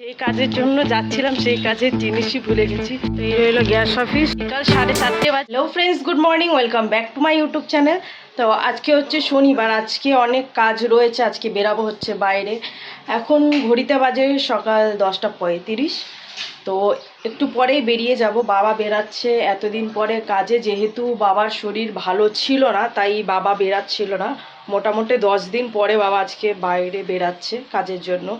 যে কাজের জন্য যাচ্ছিলাম, সেই কাজের জিনিসই ভুলে গেছি। তো এই রইল গ্যাস অফিস। কাল সাড়ে চারটে বাজে। Hello friends good morning welcome back to my YouTube channel তো আজকে হচ্ছে শনিবার, আজকে অনেক কাজ রয়েছে, আজকে বেরাবো হচ্ছে বাইরে। এখন ঘড়িতে বাজে সকাল দশটা পঁয়ত্রিশ। তো একটু পরেই বেরিয়ে যাব। বাবা বেরাচ্ছে এতদিন পরে কাজে, যেহেতু বাবার শরীর ভালো ছিল না, তাই বাবা বেরাচ্ছিল না। মোটামুটি দশ দিন পরে বাবা আজকে বাইরে বেরাচ্ছে কাজের জন্য।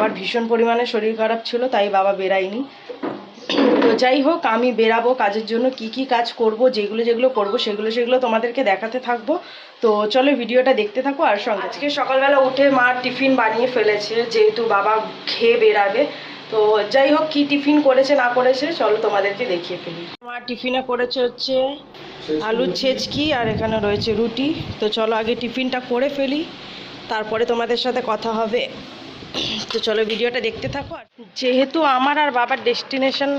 বাবার ভীষণ পরিমাণে শরীর খারাপ ছিল, তাই বাবা বেরায়নি। তো যাই হোক, আমি বেরাবো কাজের জন্য, কি কি কাজ করব, যেগুলো যেগুলো করব, সেগুলো সেগুলো তোমাদেরকে দেখাতে থাকব। তো চলো ভিডিওটা দেখতে থাকো, আর সঙ্গে আজকে সকালবেলা উঠে মা টিফিন বানিয়ে ফেলেছে, যেহেতু বাবা খেয়ে বেরাবে। তো যাই হোক, কি টিফিন করেছে, না করেছে, চলো তোমাদেরকে দেখিয়ে ফেলি। মা টিফিনে করেছে হচ্ছে আলুর ছেচকি, আর এখানে রয়েছে রুটি। তো চলো আগে টিফিনটা করে ফেলি, তারপরে তোমাদের সাথে কথা হবে। তো চলো ভিডিওটা দেখতে থাকো। আর যেহেতু আমার আর বাবার ডেস্টিনেশন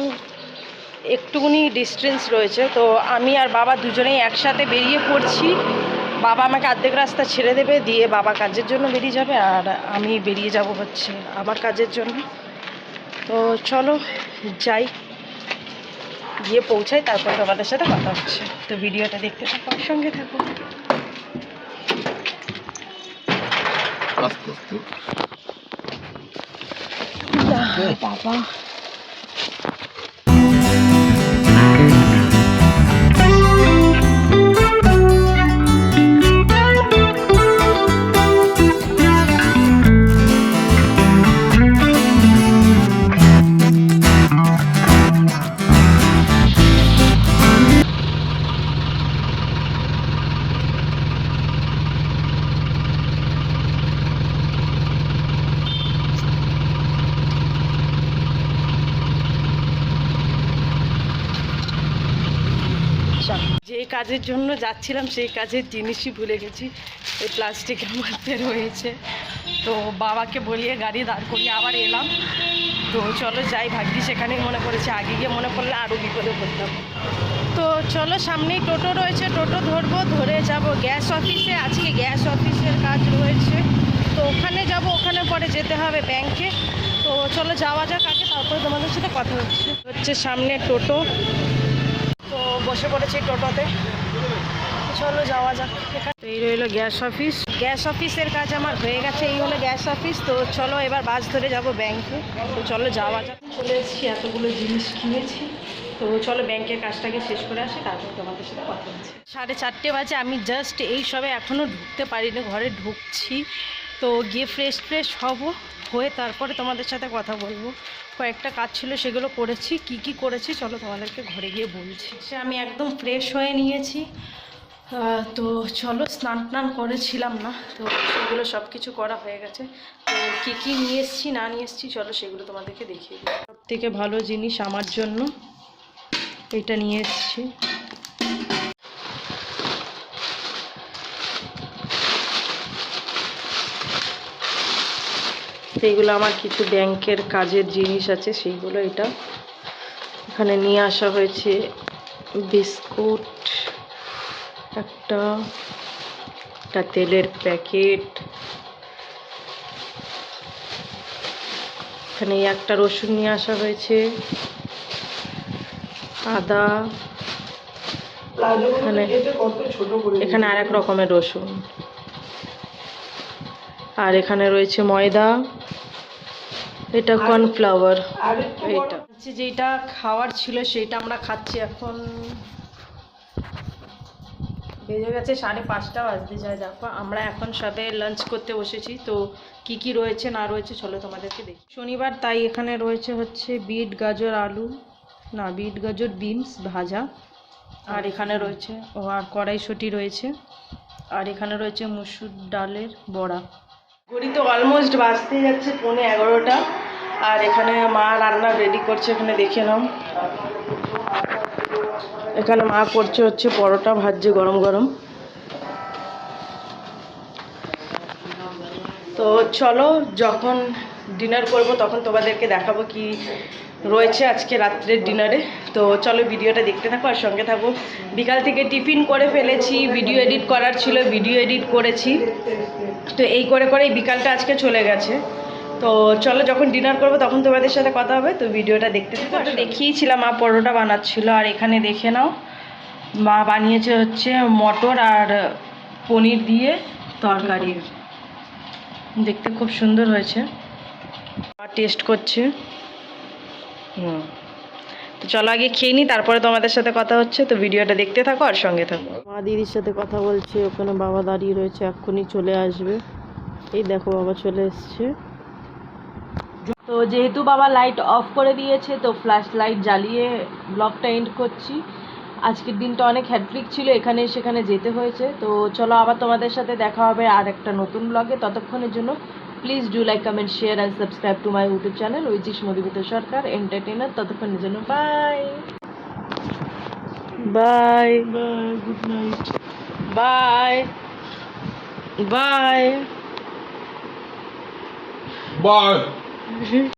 একটুকুনি ডিস্টেন্স রয়েছে, তো আমি আর বাবা দুজনেই একসাথে বেরিয়ে পড়ছি। বাবা আমাকে অর্ধেক রাস্তা ছেড়ে দেবে, দিয়ে বাবা কাজের জন্য বেরিয়ে যাবে, আর আমি বেরিয়ে যাব হচ্ছে আমার কাজের জন্য। তো চলো যাই, গিয়ে পৌঁছাই, তারপর তোমাদের সাথে কথা হচ্ছে। তো ভিডিওটা দেখতে থাকো সঙ্গে থাকো। 宝宝打包。বাবা যে কাজের জন্য যাচ্ছিলাম, সেই কাজের জিনিসই ভুলে গেছি। এই প্লাস্টিকের মধ্যে রয়েছে। তো বাবাকে বলিয়ে গাড়ি দাঁড় করিয়ে আবার এলাম। তো চলো যাই, ভাগ্যি সেখানেই মনে পড়েছে। আগে গিয়ে মনে পড়লে আরও বিপদে পড়তাম। তো চলো, সামনেই টোটো রয়েছে। টোটো ধরবো, ধরে যাব। গ্যাস অফিসে আজকে গ্যাস অফিসের কাজ রয়েছে। তো ওখানে যাব, ওখানে পরে যেতে হবে ব্যাংকে। তো চলো যাওয়া যাক আগে, তারপরে তোমাদের সাথে কথা হচ্ছে। হচ্ছে সামনে টোটো। বসে পড়েছি টোটোতে। চলো যাওয়া যাক। তো এই রইল গ্যাস অফিস। গ্যাস অফিসের কাজ আমার হয়ে গেছে, এই হলো গ্যাস অফিস। তো চলো এবার বাস ধরে যাব ব্যাংকে। তো চলো যাওয়া যাক। চলে এসেছি, এতগুলো জিনিস কিনেছি। তো চলো ব্যাংকের কাজটাকে শেষ করে আসি, তারপর তোমাদের সাথে কথা হচ্ছে সাড়ে চারটে বাজে, আমি জাস্ট এই সবে এখনও ঢুকতে পারিনি, ঘরে ঢুকছি। তো গিয়ে ফ্রেশ ফ্রেশ হব, হয়ে তারপরে তোমাদের সাথে কথা বলব। কয়েকটা কাজ ছিল, সেগুলো করেছি। কি কি করেছি, চলো তোমাদেরকে ঘরে গিয়ে বলছি। সে আমি একদম ফ্রেশ হয়ে নিয়েছি। তো চলো, স্নান টান করেছিলাম না, তো সেগুলো সব কিছু করা হয়ে গেছে। তো কী কী নিয়ে এসেছি, না নিয়ে এসেছি, চলো সেগুলো তোমাদেরকে দেখিয়ে দিই। সব থেকে ভালো জিনিস আমার জন্য, এটা নিয়ে এসেছি। সেইগুলো আমার কিছু ব্যাংকের কাজের জিনিস আছে সেইগুলো এটা। এখানে নিয়ে আসা হয়েছে বিস্কুট একটা একটা তেলের প্যাকেট। এখানে একটা রসুন নিয়ে আসা হয়েছে। আদা। এখানে এখানে আর এক রকমের রসুন। আর এখানে রয়েছে ময়দা এটা কর্নফ্লাওয়ার এটা হচ্ছে যেটা খাওয়ার ছিল সেটা আমরা খাচ্ছি এখন। বেজে গেছে সাড়ে পাঁচটা বাজতে যায় দেখো আমরা এখন সবে লাঞ্চ করতে বসেছি তো কি কি রয়েছে না রয়েছে চলো তোমাদেরকে দেখি। শনিবার তাই এখানে রয়েছে হচ্ছে বিট গাজর আলু না বিট গাজর বিনস ভাজা আর এখানে রয়েছে ও আর কড়াইশুঁটি রয়েছে আর এখানে রয়েছে মুসুর ডালের বড়া। ঘড়ি তো অলমোস্ট বাজতে যাচ্ছে পনে এগারোটা। আর এখানে মা রান্না রেডি করছে, এখানে দেখে নাও। এখানে মা করছে হচ্ছে পরোটা ভাজছে গরম গরম। তো চলো, যখন ডিনার করব তখন তোমাদেরকে দেখাবো কি রয়েছে আজকে রাত্রের ডিনারে। তো চলো ভিডিওটা দেখতে থাকো আর সঙ্গে থাকো। বিকাল থেকে টিফিন করে ফেলেছি, ভিডিও এডিট করার ছিল, ভিডিও এডিট করেছি। তো এই করে করেই বিকালটা আজকে চলে গেছে। তো চলো যখন ডিনার করব তখন তোমাদের সাথে কথা হবে, তো ভিডিওটা দেখতে থাকো। তো দেখিয়েছিলাম মা পরোটা বানাচ্ছিল, আর এখানে দেখে নাও, মা বানিয়েছে হচ্ছে মটর আর পনির দিয়ে তরকারি। দেখতে খুব সুন্দর হয়েছে। টেস্ট করছে। তো চলো আগে খেয়ে নিই তারপরে তোমাদের সাথে কথা হচ্ছে, তো ভিডিওটা দেখতে থাকো আর সঙ্গে থাকো। মা দিদির সাথে কথা বলছে, ওখানে বাবা দাঁড়িয়ে রয়েছে, এক্ষুনি চলে আসবে। এই দেখো বাবা চলে এসছে। তো যেহেতু বাবা লাইট অফ করে দিয়েছে, তো ফ্ল্যাশ লাইট জ্বালিয়ে ব্লগটা এন্ড করছি। আজকের দিনটা অনেক হ্যাট্রিক ছিল এখানে সেখানে যেতে হয়েছে। তো চলো আবার তোমাদের সাথে দেখা হবে আর একটা নতুন ব্লগে ততক্ষণের জন্য please do like comment share and subscribe to my YouTube channel which is Madhumita Sarkar entertainer ততক্ষণের জন্য bye bye bye good night bye bye bye